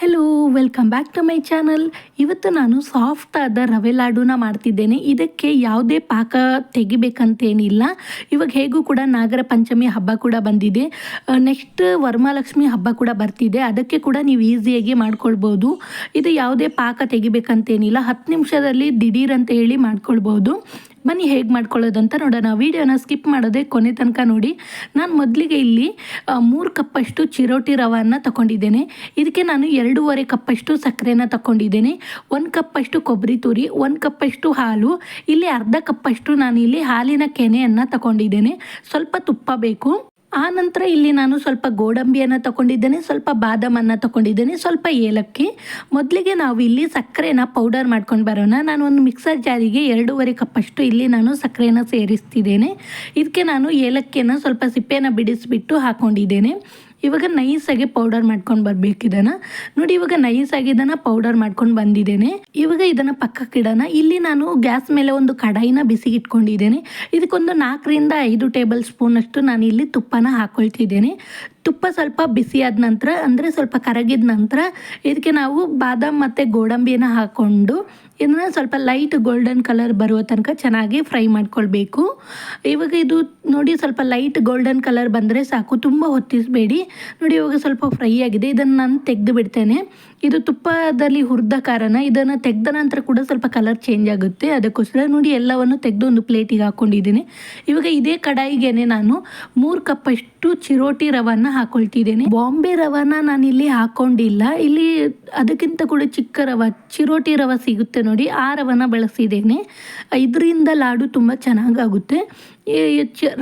Hello welcome back to my channel ಇವತ್ತು ನಾನು soft ಆದ ರವೆ ಲಾಡುನ ಮಾಡ್ತಿದ್ದೇನೆ. ಇದಕ್ಕೆ ಯಾವುದೇ ಪಾಕ ತೆಗಿಬೇಕಂತೇನಿಲ್ಲ. ಇವಾಗ ಹೇಗೂ ಕೂಡ ನಾಗರ ಪಂಚಮಿ ಹಬ್ಬ ಕೂಡ ಬಂದಿದೆ. ನೆಕ್ಸ್ಟ್ ವರಮಹಾಲಕ್ಷ್ಮಿ ಹಬ್ಬ ಕೂಡ ಬರ್ತಿದೆ. ಅದಕ್ಕೆ ಕೂಡ ನೀವು ಈಸಿಯಾಗಿ ಮಾಡ್ಕೊಳ್ಬೋದು. ಇದು ಯಾವುದೇ ಪಾಕ ತೆಗಿಬೇಕಂತೇನಿಲ್ಲ. ಹತ್ತು ನಿಮಿಷದಲ್ಲಿ ದಿಢೀರ್ ಅಂತ ಹೇಳಿ ಮಾಡ್ಕೊಳ್ಬೋದು. ಬನ್ನಿ ಹೇಗೆ ಮಾಡ್ಕೊಳ್ಳೋದಂತ ನೋಡೋಣ. ವೀಡಿಯೋನ ಸ್ಕಿಪ್ ಮಾಡೋದೇ ಕೊನೆ ತನಕ ನೋಡಿ. ನಾನು ಮೊದಲಿಗೆ ಇಲ್ಲಿ ಮೂರು ಕಪ್ಪಷ್ಟು ಚಿರೋಟಿ ರವನ್ನು ತಗೊಂಡಿದ್ದೇನೆ ಇದಕ್ಕೆ ನಾನು ಎರಡೂವರೆ ಕಪ್ಪಷ್ಟು ಸಕ್ಕರೆನ ತಗೊಂಡಿದ್ದೇನೆ ಒಂದು ಕಪ್ಪಷ್ಟು ಕೊಬ್ಬರಿ ತುರಿ, ಒಂದು ಕಪ್ಪಷ್ಟು ಹಾಲು, ಇಲ್ಲಿ ಅರ್ಧ ಕಪ್ಪಷ್ಟು ನಾನು ಇಲ್ಲಿ ಹಾಲಿನ ಕೆನೆಯನ್ನು ತಗೊಂಡಿದ್ದೇನೆ ಸ್ವಲ್ಪ ತುಪ್ಪ ಬೇಕು. ಆ ನಂತರ ಇಲ್ಲಿ ನಾನು ಸ್ವಲ್ಪ ಗೋಡಂಬಿಯನ್ನು ತಗೊಂಡಿದ್ದೇನೆ, ಸ್ವಲ್ಪ ಬಾದಾಮನ್ನು ತಗೊಂಡಿದ್ದೇನೆ, ಸ್ವಲ್ಪ ಏಲಕ್ಕಿ. ಮೊದಲಿಗೆ ನಾವು ಇಲ್ಲಿ ಸಕ್ಕರೆನ ಪೌಡರ್ ಮಾಡ್ಕೊಂಡು ಬರೋಣ. ನಾನು ಒಂದು ಮಿಕ್ಸರ್ ಜಾರಿಗೆ ಎರಡೂವರೆ ಕಪ್ಪಷ್ಟು ಇಲ್ಲಿ ನಾನು ಸಕ್ಕರೆನ ಸೇರಿಸ್ತಿದ್ದೇನೆ. ಇದಕ್ಕೆ ನಾನು ಏಲಕ್ಕಿಯನ್ನು ಸ್ವಲ್ಪ ಸಿಪ್ಪೆನ ಬಿಡಿಸಿಬಿಟ್ಟು ಹಾಕ್ಕೊಂಡಿದ್ದೇನೆ ಇವಾಗ ನೈಸಾಗಿ ಪೌಡರ್ ಮಾಡ್ಕೊಂಡು ಬರ್ಬೇಕು ಇದನ್ನ ನೋಡಿ, ಇವಾಗ ನೈಸಾಗಿ ಇದನ್ನ ಪೌಡರ್ ಮಾಡ್ಕೊಂಡು ಬಂದಿದ್ದೇನೆ. ಇವಾಗ ಇದನ್ನ ಪಕ್ಕಕ್ಕೆ ಇಡೋಣ. ಇಲ್ಲಿ ನಾನು ಗ್ಯಾಸ್ ಮೇಲೆ ಒಂದು ಕಡಾಯಿನ ಬಿಸಿಗೆ ಇಟ್ಕೊಂಡಿದ್ದೇನೆ ಇದಕ್ಕೊಂದು ನಾಲ್ಕರಿಂದ ಐದು ಟೇಬಲ್ ಸ್ಪೂನ್ ಅಷ್ಟು ನಾನು ಇಲ್ಲಿ ತುಪ್ಪನ ಹಾಕೊಳ್ತಿದ್ದೇನೆ. ತುಪ್ಪ ಸ್ವಲ್ಪ ಬಿಸಿಯಾದ ನಂತರ, ಅಂದರೆ ಸ್ವಲ್ಪ ಕರಗಿದ ನಂತರ, ಇದಕ್ಕೆ ನಾವು ಬಾದಾಮ್ ಮತ್ತು ಗೋಡಂಬಿಯನ್ನು ಹಾಕ್ಕೊಂಡು ಇದನ್ನು ಸ್ವಲ್ಪ ಲೈಟ್ ಗೋಲ್ಡನ್ ಕಲರ್ ಬರುವ ತನಕ ಚೆನ್ನಾಗಿ ಫ್ರೈ ಮಾಡ್ಕೊಳ್ಬೇಕು. ಇವಾಗ ಇದು ನೋಡಿ ಸ್ವಲ್ಪ ಲೈಟ್ ಗೋಲ್ಡನ್ ಕಲರ್ ಬಂದರೆ ಸಾಕು, ತುಂಬ ಹೊತ್ತಿಸಬೇಡಿ. ನೋಡಿ ಇವಾಗ ಸ್ವಲ್ಪ ಫ್ರೈ ಆಗಿದೆ, ಇದನ್ನು ನಾನು ತೆಗೆದು ಬಿಡ್ತೇನೆ. ಇದು ತುಪ್ಪದಲ್ಲಿ ಹುರಿದ ಕಾರಣ ಇದನ್ನು ತೆಗೆದ ನಂತರ ಕೂಡ ಸ್ವಲ್ಪ ಕಲರ್ ಚೇಂಜ್ ಆಗುತ್ತೆ. ಅದಕ್ಕೋಸ್ಕರ ನೋಡಿ, ಎಲ್ಲವನ್ನು ತೆಗೆದು ಒಂದು ಪ್ಲೇಟಿಗೆ ಹಾಕ್ಕೊಂಡಿದ್ದೀನಿ ಇವಾಗ ಇದೇ ಕಡಾಯಿಗೆನೆ ನಾನು ಮೂರು ಕಪ್ಪಷ್ಟು ಚಿರೋಟಿ ರವನ್ನ ಹಾಕೊಳ್ತಿದ್ದೇನೆ. ಬಾಂಬೆ ರವನ ನಾನು ಇಲ್ಲಿ ಹಾಕೊಂಡಿಲ್ಲ. ಇಲ್ಲಿ ಅದಕ್ಕಿಂತ ಕೂಡ ಚಿಕ್ಕ ರವ, ಚಿರೋಟಿ ರವ ಸಿಗುತ್ತೆ ನೋಡಿ, ಆ ರವನ ಬಳಸಿದ್ದೇನೆ. ಇದರಿಂದ ಲಾಡು ತುಂಬ ಚೆನ್ನಾಗಾಗುತ್ತೆ.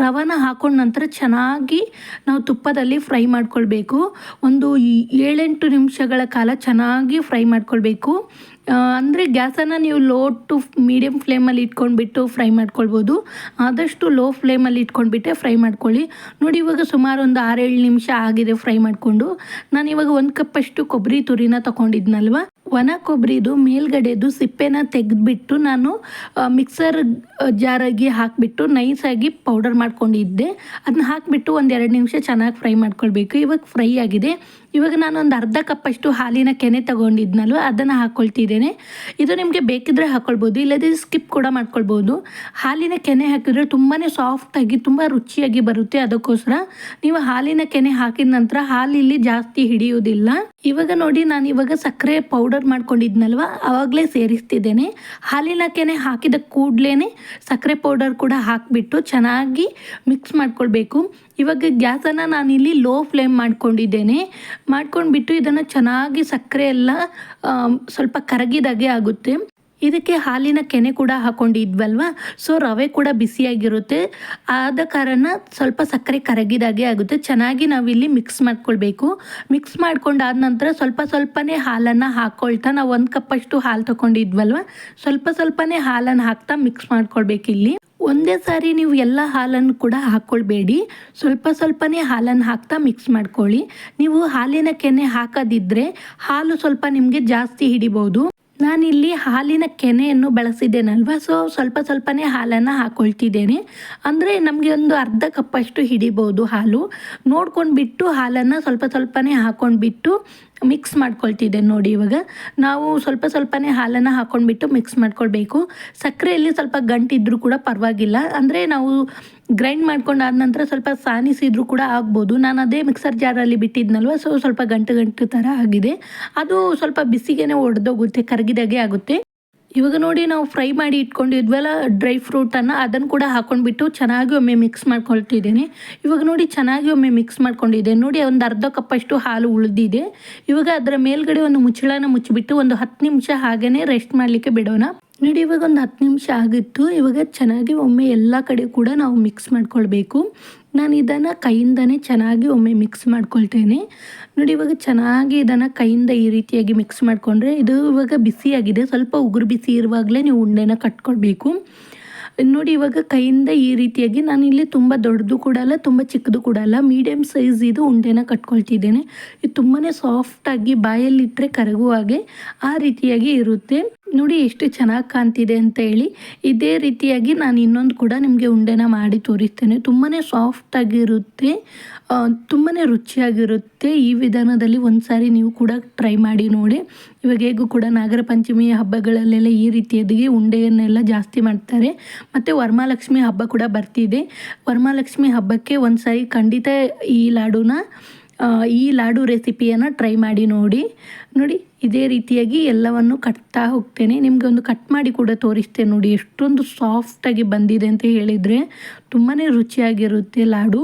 ರವನ ಹಾಕೊಂಡ ನಂತರ ಚೆನ್ನಾಗಿ ನಾವು ತುಪ್ಪದಲ್ಲಿ ಫ್ರೈ ಮಾಡ್ಕೊಳ್ಬೇಕು. ಒಂದು ಏಳೆಂಟು ನಿಮಿಷಗಳ ಕಾಲ ಚೆನ್ನಾಗಿ ಫ್ರೈ ಮಾಡ್ಕೊಳ್ಬೇಕು. ಅಂದರೆ ಗ್ಯಾಸನ್ನು ನೀವು ಲೋ ಟು ಮೀಡಿಯಮ್ ಫ್ಲೇಮಲ್ಲಿ ಇಟ್ಕೊಂಡ್ಬಿಟ್ಟು ಫ್ರೈ ಮಾಡ್ಕೊಳ್ಬೋದು. ಆದಷ್ಟು ಲೋ ಫ್ಲೇಮಲ್ಲಿ ಇಟ್ಕೊಂಡ್ಬಿಟ್ಟೆ ಫ್ರೈ ಮಾಡ್ಕೊಳ್ಳಿ. ನೋಡಿ, ಇವಾಗ ಸುಮಾರು ಒಂದು ಆರೇಳು ನಿಮಿಷ ಆಗಿದೆ ಫ್ರೈ ಮಾಡಿಕೊಂಡು. ನಾನು ಇವಾಗ ಒಂದು ಕಪ್ಪಷ್ಟು ಕೊಬ್ಬರಿ ತುರಿನ ತೊಗೊಂಡಿದ್ನಲ್ವ? ಒಣ ಕೊಬ್ಬರಿದು ಮೇಲ್ಗಡೆದು ಸಿಪ್ಪೆನ ತೆಗೆದ್ಬಿಟ್ಟು ನಾನು ಮಿಕ್ಸರ್ ಜಾರಾಗಿ ಹಾಕಿಬಿಟ್ಟು ನೈಸಾಗಿ ಪೌಡರ್ ಮಾಡ್ಕೊಂಡಿದ್ದೆ. ಅದನ್ನ ಹಾಕಿಬಿಟ್ಟು ಒಂದು ಎರಡು ನಿಮಿಷ ಚೆನ್ನಾಗಿ ಫ್ರೈ ಮಾಡ್ಕೊಳ್ಬೇಕು. ಇವಾಗ ಫ್ರೈ ಆಗಿದೆ. ಇವಾಗ ನಾನು ಒಂದು ಅರ್ಧ ಕಪ್ಪಷ್ಟು ಹಾಲಿನ ಕೆನೆ ತೊಗೊಂಡಿದ್ನಲ್ವ? ಅದನ್ನು ಹಾಕ್ಕೊಳ್ತಿದ್ದೇನೆ ಇದು ನಿಮಗೆ ಬೇಕಿದ್ರೆ ಹಾಕ್ಕೊಳ್ಬೋದು ಇಲ್ಲದೇ ಸ್ಕಿಪ್ ಕೂಡ ಮಾಡ್ಕೊಳ್ಬೋದು. ಹಾಲಿನ ಕೆನೆ ಹಾಕಿದ್ರೆ ತುಂಬಾ ಸಾಫ್ಟಾಗಿ ತುಂಬ ರುಚಿಯಾಗಿ ಬರುತ್ತೆ ಅದಕ್ಕೋಸ್ಕರ. ನೀವು ಹಾಲಿನ ಕೆನೆ ಹಾಕಿದ ನಂತರ ಹಾಲಿಲ್ಲಿ ಜಾಸ್ತಿ ಹಿಡಿಯೋದಿಲ್ಲ ಇವಾಗ ನೋಡಿ, ನಾನು ಇವಾಗ ಸಕ್ಕರೆ ಪೌಡರ್ ಮಾಡ್ಕೊಂಡಿದ್ನಲ್ವ? ಆವಾಗಲೇ ಸೇರಿಸ್ತಿದ್ದೇನೆ. ಹಾಲಿನ ಕೆನೆ ಹಾಕಿದ ಕೂಡಲೇ ಸಕ್ಕರೆ ಪೌಡರ್ ಕೂಡ ಹಾಕಿಬಿಟ್ಟು ಚೆನ್ನಾಗಿ ಮಿಕ್ಸ್ ಮಾಡ್ಕೊಳ್ಬೇಕು. ಇವಾಗ ಗ್ಯಾಸನ್ನು ನಾನಿಲ್ಲಿ ಲೋ ಫ್ಲೇಮ್ ಮಾಡ್ಕೊಂಡಿದ್ದೇನೆ. ಮಾಡ್ಕೊಂಡ್ಬಿಟ್ಟು ಇದನ್ನು ಚೆನ್ನಾಗಿ ಸಕ್ಕರೆ ಎಲ್ಲ ಸ್ವಲ್ಪ ಕರಗಿದಾಗೆ ಆಗುತ್ತೆ. ಇದಕ್ಕೆ ಹಾಲಿನ ಕೆನೆ ಕೂಡ ಹಾಕೊಂಡಿದ್ವಲ್ವ? ಸೊ ರವೆ ಕೂಡ ಬಿಸಿಯಾಗಿರುತ್ತೆ. ಆದ ಕಾರಣ ಸ್ವಲ್ಪ ಸಕ್ಕರೆ ಕರಗಿದಾಗೆ ಆಗುತ್ತೆ. ಚೆನ್ನಾಗಿ ನಾವಿಲ್ಲಿ ಮಿಕ್ಸ್ ಮಾಡ್ಕೊಳ್ಬೇಕು. ಮಿಕ್ಸ್ ಮಾಡ್ಕೊಂಡಾದ ನಂತರ ಸ್ವಲ್ಪ ಸ್ವಲ್ಪನೇ ಹಾಲನ್ನು ಹಾಕ್ಕೊಳ್ತಾ ನಾವು ಒಂದು ಕಪ್ಪಷ್ಟು ಹಾಲು ತೊಗೊಂಡಿದ್ವಲ್ವ ಸ್ವಲ್ಪ ಸ್ವಲ್ಪನೇ ಹಾಲನ್ನು ಹಾಕ್ತಾ ಮಿಕ್ಸ್ ಮಾಡ್ಕೊಳ್ಬೇಕು ಇಲ್ಲಿ ಒಂದೇ ಸಾರಿ ನೀವು ಎಲ್ಲ ಹಾಲನ್ನು ಕೂಡ ಹಾಕ್ಕೊಳ್ಬೇಡಿ ಸ್ವಲ್ಪ ಸ್ವಲ್ಪನೇ ಹಾಲನ್ನು ಹಾಕ್ತಾ ಮಿಕ್ಸ್ ಮಾಡ್ಕೊಳ್ಳಿ. ನೀವು ಹಾಲಿನ ಕೆನೆ ಹಾಕೋದಿದ್ರೆ ಹಾಲು ಸ್ವಲ್ಪ ನಿಮಗೆ ಜಾಸ್ತಿ ಹಿಡಿಬೋದು. ನಾನಿಲ್ಲಿ ಹಾಲಿನ ಕೆನೆಯನ್ನು ಬಳಸಿದ್ದೇನಲ್ವ? ಸೊ ಸ್ವಲ್ಪ ಸ್ವಲ್ಪನೇ ಹಾಲನ್ನು ಹಾಕ್ಕೊಳ್ತಿದ್ದೇನೆ ಅಂದರೆ ನಮಗೆ ಒಂದು ಅರ್ಧ ಕಪ್ಪಷ್ಟು ಹಿಡಿಬೋದು ಹಾಲು. ನೋಡ್ಕೊಂಡು ಬಿಟ್ಟು ಹಾಲನ್ನು ಸ್ವಲ್ಪ ಸ್ವಲ್ಪನೇ ಹಾಕ್ಕೊಂಡ್ಬಿಟ್ಟು ಮಿಕ್ಸ್ ಮಾಡ್ಕೊಳ್ತಿದ್ದೆ ನೋಡಿ ಇವಾಗ. ನಾವು ಸ್ವಲ್ಪ ಸ್ವಲ್ಪನೇ ಹಾಲನ್ನು ಹಾಕ್ಕೊಂಡ್ಬಿಟ್ಟು ಮಿಕ್ಸ್ ಮಾಡ್ಕೊಳ್ಬೇಕು. ಸಕ್ಕರೆಯಲ್ಲಿ ಸ್ವಲ್ಪ ಗಂಟಿದ್ರೂ ಕೂಡ ಪರವಾಗಿಲ್ಲ. ಅಂದರೆ ನಾವು ಗ್ರೈಂಡ್ ಮಾಡ್ಕೊಂಡಾದ ನಂತರ ಸ್ವಲ್ಪ ಸಾನಿಸಿದ್ರು ಕೂಡ ಆಗ್ಬೋದು. ನಾನು ಅದೇ ಮಿಕ್ಸರ್ ಜಾರಲ್ಲಿ ಬಿಟ್ಟಿದ್ನಲ್ವ ಸೊ ಸ್ವಲ್ಪ ಗಂಟು ಗಂಟು ಥರ ಆಗಿದೆ. ಅದು ಸ್ವಲ್ಪ ಬಿಸಿಗೆನೆ ಒಡೆದೋಗುತ್ತೆ, ಕರಗಿದಾಗೆ ಆಗುತ್ತೆ. ಇವಾಗ ನೋಡಿ ನಾವು ಫ್ರೈ ಮಾಡಿ ಇಟ್ಕೊಂಡಿದ್ವಲ್ಲ ಡ್ರೈ ಫ್ರೂಟನ್ನು ಅದನ್ನು ಕೂಡ ಹಾಕೊಂಡ್ಬಿಟ್ಟು ಚೆನ್ನಾಗಿ ಒಮ್ಮೆ ಮಿಕ್ಸ್ ಮಾಡ್ಕೊಳ್ತಿದ್ದೀನಿ. ಇವಾಗ ನೋಡಿ ಚೆನ್ನಾಗಿ ಒಮ್ಮೆ ಮಿಕ್ಸ್ ಮಾಡ್ಕೊಂಡಿದ್ದೆ. ನೋಡಿ ಒಂದು ಅರ್ಧ ಕಪ್ಪಷ್ಟು ಹಾಲು ಉಳಿದಿದೆ. ಇವಾಗ ಅದರ ಮೇಲ್ಗಡೆ ಒಂದು ಮುಚ್ಚಳನ ಮುಚ್ಚಿಬಿಟ್ಟು ಒಂದು ಹತ್ತು ನಿಮಿಷ ಹಾಗೇ ರೆಸ್ಟ್ ಮಾಡಲಿಕ್ಕೆ ಬಿಡೋಣ. ನೋಡಿ ಇವಾಗ ಒಂದು ಹತ್ತು ನಿಮಿಷ ಆಗಿತ್ತು. ಇವಾಗ ಚೆನ್ನಾಗಿ ಒಮ್ಮೆ ಎಲ್ಲ ಕಡೆ ಕೂಡ ನಾವು ಮಿಕ್ಸ್ ಮಾಡ್ಕೊಳ್ಬೇಕು. ನಾನು ಇದನ್ನು ಕೈಯಿಂದನೇ ಚೆನ್ನಾಗಿ ಒಮ್ಮೆ ಮಿಕ್ಸ್ ಮಾಡ್ಕೊಳ್ತೇನೆ. ನೋಡಿ, ಇವಾಗ ಚೆನ್ನಾಗಿ ಇದನ್ನು ಕೈಯಿಂದ ಈ ರೀತಿಯಾಗಿ ಮಿಕ್ಸ್ ಮಾಡಿಕೊಂಡ್ರೆ ಇದು ಇವಾಗ ಬಿಸಿಯಾಗಿದೆ. ಸ್ವಲ್ಪ ಉಗುರು ಬಿಸಿ ಇರುವಾಗಲೇ ನೀವು ಉಂಡೆನ ಕಟ್ಕೊಳ್ಬೇಕು. ನೋಡಿ, ಇವಾಗ ಕೈಯಿಂದ ಈ ರೀತಿಯಾಗಿ ನಾನು ಇಲ್ಲಿ ತುಂಬ ದೊಡ್ಡದು ಕೂಡ ಅಲ್ಲ, ತುಂಬ ಚಿಕ್ಕದು ಕೂಡ ಅಲ್ಲ ಮೀಡಿಯಮ್ ಸೈಜ್ ಇದು ಉಂಡೆನ ಕಟ್ಕೊಳ್ತಿದ್ದೇನೆ. ಇದು ತುಂಬಾ ಸಾಫ್ಟಾಗಿ ಬಾಯಲ್ಲಿಟ್ಟರೆ ಕರಗುವಾಗೆ ಆ ರೀತಿಯಾಗಿ ಇರುತ್ತೆ. ನೋಡಿ ಎಷ್ಟು ಚೆನ್ನಾಗಿ ಕಾಣ್ತಿದೆ ಅಂತ ಹೇಳಿ ಇದೇ ರೀತಿಯಾಗಿ ನಾನು ಇನ್ನೊಂದು ಕೂಡ ನಿಮಗೆ ಉಂಡೆನ ಮಾಡಿ ತೋರಿಸ್ತೇನೆ. ತುಂಬಾ ಸಾಫ್ಟಾಗಿರುತ್ತೆ ತುಂಬಾ ರುಚಿಯಾಗಿರುತ್ತೆ. ಈ ವಿಧಾನದಲ್ಲಿ ಒಂದು ಸಾರಿ ನೀವು ಕೂಡ ಟ್ರೈ ಮಾಡಿ ನೋಡಿ. ಇವಾಗ ಹೇಗೂ ಕೂಡ ನಾಗರ ಪಂಚಮಿ ಹಬ್ಬಗಳಲ್ಲೆಲ್ಲ ಈ ರೀತಿಯದಿಗೆ ಉಂಡೆಯನ್ನೆಲ್ಲ ಜಾಸ್ತಿ ಮಾಡ್ತಾರೆ. ಮತ್ತು ವರಮಹಾಲಕ್ಷ್ಮಿ ಹಬ್ಬ ಕೂಡ ಬರ್ತಿದೆ. ವರಮಹಾಲಕ್ಷ್ಮಿ ಹಬ್ಬಕ್ಕೆ ಒಂದು ಸಾರಿ ಖಂಡಿತ ಈ ಲಾಡುನ ಈ ಲಾಡು ರೆಸಿಪಿಯನ್ನು ಟ್ರೈ ಮಾಡಿ ನೋಡಿ. ನೋಡಿ, ಇದೇ ರೀತಿಯಾಗಿ ಎಲ್ಲವನ್ನು ಕಟ್ತಾ ಹೋಗ್ತೇನೆ. ನಿಮಗೆ ಒಂದು ಕಟ್ ಮಾಡಿ ಕೂಡ ತೋರಿಸ್ತೇನೆ ನೋಡಿ, ಎಷ್ಟೊಂದು ಸಾಫ್ಟಾಗಿ ಬಂದಿದೆ ಅಂತ ಹೇಳಿದರೆ ತುಂಬಾ ರುಚಿಯಾಗಿರುತ್ತೆ ಲಾಡು.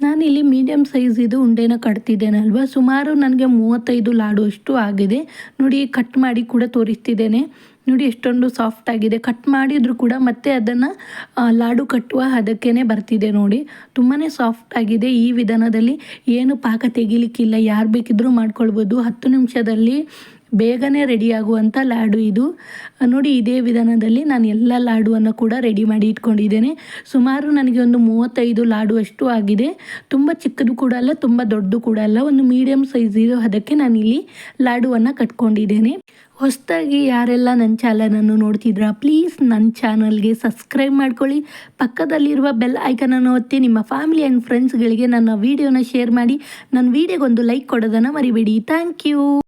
ನಾನಿಲ್ಲಿ ಮೀಡಿಯಮ್ ಸೈಜ್ ಇದು ಉಂಡೆನ ಕಟ್ತಿದ್ದೇನಲ್ವ? ಸುಮಾರು ನನಗೆ ಮೂವತ್ತೈದು ಲಾಡು ಅಷ್ಟು ಆಗಿದೆ. ನೋಡಿ ಕಟ್ ಮಾಡಿ ಕೂಡ ತೋರಿಸ್ತಿದ್ದೇನೆ. ನೋಡಿ ಎಷ್ಟೊಂದು ಸಾಫ್ಟ್ ಆಗಿದೆ. ಕಟ್ ಮಾಡಿದ್ರು ಕೂಡ ಮತ್ತೆ ಅದನ್ನು ಲಾಡು ಕಟ್ಟುವ ಹದಕ್ಕೇನೆ ಬರ್ತಿದೆ ನೋಡಿ. ತುಂಬಾ ಸಾಫ್ಟ್ ಆಗಿದೆ ಈ ವಿಧಾನದಲ್ಲಿ. ಏನು ಪಾಕ ತೆಗಿಲಿಕ್ಕಿಲ್ಲ. ಯಾರು ಬೇಕಿದ್ರೂ ಮಾಡ್ಕೊಳ್ಬೋದು. ಹತ್ತು ನಿಮಿಷದಲ್ಲಿ ಬೇಗನೆ ರೆಡಿ ಆಗುವಂಥ ಲಾಡು ಇದು. ನೋಡಿ, ಇದೇ ವಿಧಾನದಲ್ಲಿ ನಾನು ಎಲ್ಲ ಲಾಡುವನ್ನು ಕೂಡ ರೆಡಿ ಮಾಡಿ ಇಟ್ಕೊಂಡಿದ್ದೇನೆ. ಸುಮಾರು ನನಗೆ ಒಂದು ಮೂವತ್ತೈದು ಲಾಡು ಅಷ್ಟು ಆಗಿದೆ. ತುಂಬ ಚಿಕ್ಕದು ಕೂಡ ಅಲ್ಲ, ತುಂಬ ದೊಡ್ಡದು ಕೂಡ ಅಲ್ಲ. ಒಂದು ಮೀಡಿಯಮ್ ಸೈಜ್ ಇದು ಅದಕ್ಕೆ ನಾನಿಲ್ಲಿ ಲಾಡುವನ್ನು ಕಟ್ಕೊಂಡಿದ್ದೇನೆ. ಹೊಸದಾಗಿ ಯಾರೆಲ್ಲ ನನ್ನ ಚಾನಲನ್ನು ನೋಡ್ತಿದ್ರಾ, ಪ್ಲೀಸ್ ನನ್ನ ಚಾನಲ್ಗೆ ಸಬ್ಸ್ಕ್ರೈಬ್ ಮಾಡ್ಕೊಳ್ಳಿ. ಪಕ್ಕದಲ್ಲಿರುವ ಬೆಲ್ ಐಕನನ್ನು ಒತ್ತಿ ನಿಮ್ಮ ಫ್ಯಾಮಿಲಿ ಆ್ಯಂಡ್ ಫ್ರೆಂಡ್ಸ್ಗಳಿಗೆ ನನ್ನ ವೀಡಿಯೋನ ಶೇರ್ ಮಾಡಿ. ನನ್ನ ವೀಡಿಯೋಗೊಂದು ಲೈಕ್ ಕೊಡೋದನ್ನು ಮರಿಬೇಡಿ. Thank you.